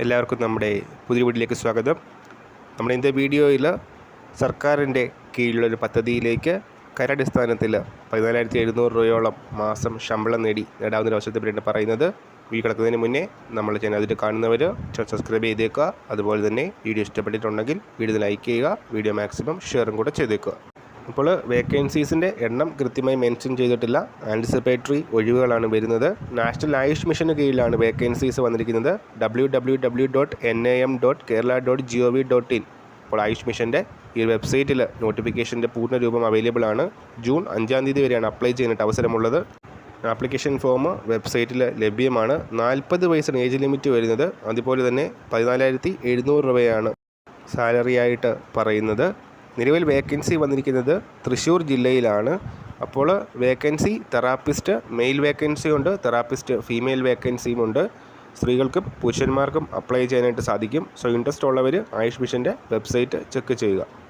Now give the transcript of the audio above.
എല്ലാവർക്കും നമ്മുടെ പുതിയ വീട്ടിലേക്ക് സ്വാഗതം. നമ്മുടെ ഇന്നത്തെ വീഡിയോയിൽ സർക്കാരിന്റെ കീഴിലുള്ള ഒരു പദ്ധതിയിലേക്ക് കരടിസ്ഥാനത്തിൽ പതിനാലായിരത്തി എഴുന്നൂറ് രൂപയോളം മാസം ശമ്പളം നേടി നേടാവുന്ന ഒരു അവസരത്തെ പറ്റിയാണ് പറയുന്നത്. വീഡിയോ കിടക്കുന്നതിന് മുന്നേ നമ്മൾ ചാനൽ അതിൽ കാണുന്നവർ സബ്സ്ക്രൈബ് ചെയ്തേക്കുക. അതുപോലെ തന്നെ വീഡിയോ ഇഷ്ടപ്പെട്ടിട്ടുണ്ടെങ്കിൽ വീഡിയോ ലൈക്ക് ചെയ്യുക വീഡിയോ മാക്സിമം ഷെയറും കൂടെ ചെയ്തേക്കുക. ഇപ്പോൾ വേക്കൻസീസിന്റെ എണ്ണം കൃത്യമായി മെൻഷൻ ചെയ്തിട്ടില്ല. ആന്റിസിപ്പേറ്ററി ഒഴിവുകളാണ് വരുന്നത്. നാഷണൽ ആയുഷ് മിഷന് കീഴിലാണ് വേക്കൻസീസ് വന്നിരിക്കുന്നത്. W W W dot N A M dot Kerala dot G O V dot in അപ്പോൾ ആയുഷ് മിഷന്റെ ഈ വെബ്സൈറ്റിൽ നോട്ടിഫിക്കേഷന്റെ പൂർണ രൂപം അവൈലബിൾ ആണ്. ജൂൺ അഞ്ചാം തീയതി വരെയാണ് അപ്ലൈ ചെയ്യാനായിട്ട് അവസരമുള്ളത്. ആപ്ലിക്കേഷൻ ഫോം വെബ്സൈറ്റിൽ ലഭ്യമാണ്. നാൽപ്പത് വയസ്സാണ് ഏജ് ലിമിറ്റ് വരുന്നത്. അതുപോലെ തന്നെ പതിനാലായിരത്തി എഴുന്നൂറ് രൂപയാണ് സാലറി ആയിട്ട് പറയുന്നത്. നിലവിൽ വേക്കൻസി വന്നിരിക്കുന്നത് തൃശ്ശൂർ ജില്ലയിലാണ്. അപ്പോൾ വേക്കൻസി തെറാപ്പിസ്റ്റ് മെയിൽ വേക്കൻസി ഉണ്ട് തെറാപ്പിസ്റ്റ് ഫീമെയിൽ വേക്കൻസിയും ഉണ്ട്. സ്ത്രീകൾക്കും പുരുഷന്മാർക്കും അപ്ലൈ ചെയ്യാനായിട്ട് സാധിക്കും. സോ ഇൻട്രസ്റ്റ് ഉള്ളവർ ആയുഷ് മിഷന്റെ വെബ്സൈറ്റ് ചെക്ക് ചെയ്യുക.